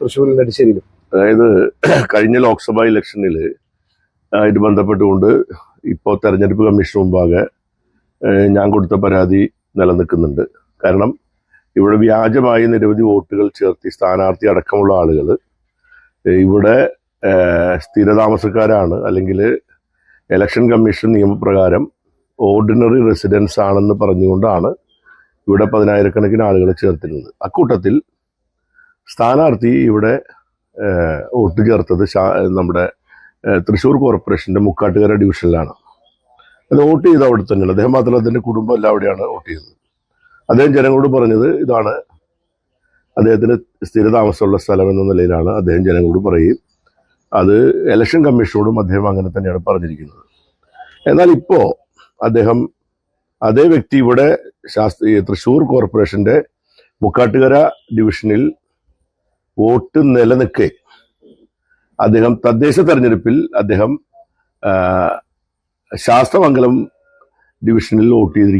തൃശ്ശൂരിൽ നെടുശ്ശേരിയിലും അതായത് കഴിഞ്ഞ ലോക്സഭാ ഇലക്ഷനിൽ ആയിട്ട് ബന്ധപ്പെട്ടുകൊണ്ട് ഇപ്പോൾ തെരഞ്ഞെടുപ്പ് കമ്മീഷൻ മുമ്പാകെ ഞാൻ കൊടുത്ത പരാതി നിലനിൽക്കുന്നുണ്ട്. കാരണം ഇവിടെ വ്യാജമായി നിരവധി വോട്ടുകൾ ചേർത്തി സ്ഥാനാർത്ഥി അടക്കമുള്ള ആളുകൾ ഇവിടെ സ്ഥിരതാമസക്കാരാണ്. അല്ലെങ്കിൽ ഇലക്ഷൻ കമ്മീഷൻ നിയമപ്രകാരം ഓർഡിനറി റെസിഡൻസ് ആണെന്ന് പറഞ്ഞുകൊണ്ടാണ് ഇവിടെ പതിനായിരക്കണക്കിന് ആളുകളെ ചേർത്തിരുന്നത്. അക്കൂട്ടത്തിൽ സ്ഥാനാർത്ഥി ഇവിടെ വോട്ട് ചേർത്തത് നമ്മുടെ തൃശ്ശൂർ കോർപ്പറേഷന്റെ മുക്കാട്ടുകര ഡിവിഷനിലാണ്. അത് വോട്ട് ചെയ്ത് അവിടെ തന്നെയാണ്. അദ്ദേഹം മാത്രമല്ല അദ്ദേഹത്തിന്റെ കുടുംബം എല്ലാം അവിടെയാണ് വോട്ട് ചെയ്തത്. അദ്ദേഹം ജനങ്ങളോട് പറഞ്ഞത് ഇതാണ്. അദ്ദേഹത്തിന് സ്ഥിരതാമസമുള്ള സ്ഥലം എന്ന നിലയിലാണ് അദ്ദേഹം ജനങ്ങളോട് പറയും അത് ഇലക്ഷൻ കമ്മീഷനോടും അദ്ദേഹം അങ്ങനെ തന്നെയാണ് പറഞ്ഞിരിക്കുന്നത്. എന്നാൽ ഇപ്പോൾ അദ്ദേഹം അതേ വ്യക്തി ഇവിടെ ശാസ്ത്രീയ തൃശ്ശൂർ കോർപ്പറേഷന്റെ മുക്കാട്ടുകര ഡിവിഷനിൽ വോട്ട് നിലനിൽക്കെ. അദ്ദേഹം തദ്ദേശ തെരഞ്ഞെടുപ്പിൽ അദ്ദേഹം ശാസ്ത്രമംഗലം ഡിവിഷനിൽ വോട്ട്